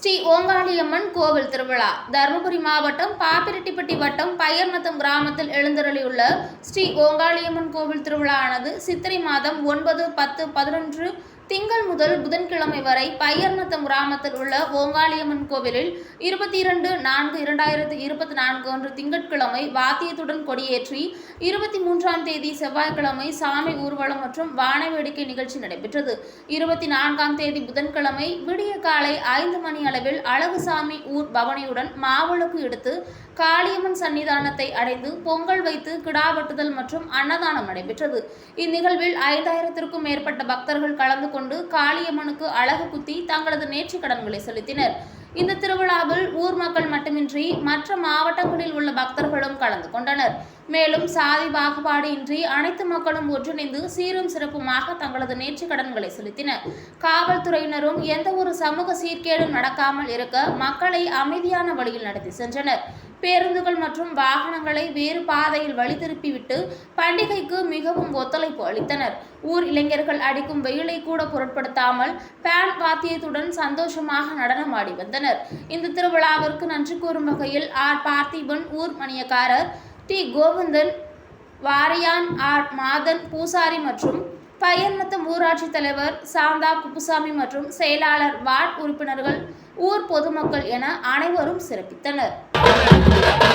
ஸ்ரீ ஓங்காளியம்மன் கோவில் திருவிழா. தருமபுரி மாவட்டம் பாப்பிரெட்டிப்பட்டி வட்டம் பையர்நத்தம் கிராமத்தில் எழுந்தருளியுள்ள ஸ்ரீ ஓங்காளியம்மன் கோவில் திருவிழாவானது சித்திரை மாதம் ஒன்பது பத்து பதினொன்று திங்கள் முதல் புதன்கிழமை வரை பையர்நத்தம் கிராமத்தில் உள்ள ஓங்காளியம்மன் கோவிலில் இருபத்தி இரண்டு நான்கு இரண்டாயிரத்து இருபத்தி நான்கு அன்று திங்கட்கிழமை வாத்தியத்துடன் கொடியேற்றி இருபத்தி மூன்றாம் தேதி செவ்வாய்க்கிழமை சாமி ஊர்வலம் மற்றும் வான வேடிக்கை நிகழ்ச்சி நடைபெற்றது. இருபத்தி நான்காம் தேதி புதன்கிழமை விடிய காலை ஐந்து மணி அளவில் அழகுசாமி ஊர் பவனியுடன் மாவிளக்கு எடுத்து காளியம்மன் சன்னிதானத்தை அடைந்து பொங்கல் வைத்து கிடா வெட்டுதல் மற்றும் அன்னதானம் நடைபெற்றது. இந்நிகழ்வில் ஐந்தாயிரத்திற்கும் மேற்பட்ட பக்தர்கள் கலந்து கொண்டு காளியம்மனுக்கு அழகு குத்தி தங்களது நேற்று கடன்களை செலுத்தினர். இந்த திருவிழாவில் ஊர் மக்கள் மட்டுமின்றி மற்ற மாவட்டங்களில் உள்ள பக்தர்களும் கலந்து கொண்டனர். மேலும் சாதி பாகுபாடு இன்றி அனைத்து மக்களும் ஒன்றிணைந்து சீரும் சிறப்புமாக தங்களது நேற்று கடன்களை செலுத்தினர். காவல்துறையினரும் எந்த ஒரு சமூக சீர்கேடும் நடக்காமல் இருக்க மக்களை அமைதியான வழியில் நடத்தி சென்றனர். பேருந்துகள் மற்றும் வாகனங்களை வேறு பாதையில் வழி திருப்பிவிட்டு பண்டிகைக்கு மிகவும் ஒத்துழைப்பு அளித்தனர். ஊர் இளைஞர்கள் அடிக்கும் வெயிலை கூட பொருட்படுத்தாமல் பேன் வாத்தியத்துடன் சந்தோஷமாக நடனமாடி வந்தனர். இந்த திருவிழாவிற்கு நன்றி கூறும் வகையில் ஆர். பார்த்திபன் ஊர் மணியக்காரர் டி. கோவிந்தன் வாரியான் ஆர். மாதன் பூசாரி மற்றும் பயன்மத்தம் ஊராட்சி தலைவர் சாந்தா குப்புசாமி மற்றும் செயலாளர் வார்டு உறுப்பினர்கள் ஊர் பொதுமக்கள் என அனைவரும் சிறப்பித்தனர். Thank you.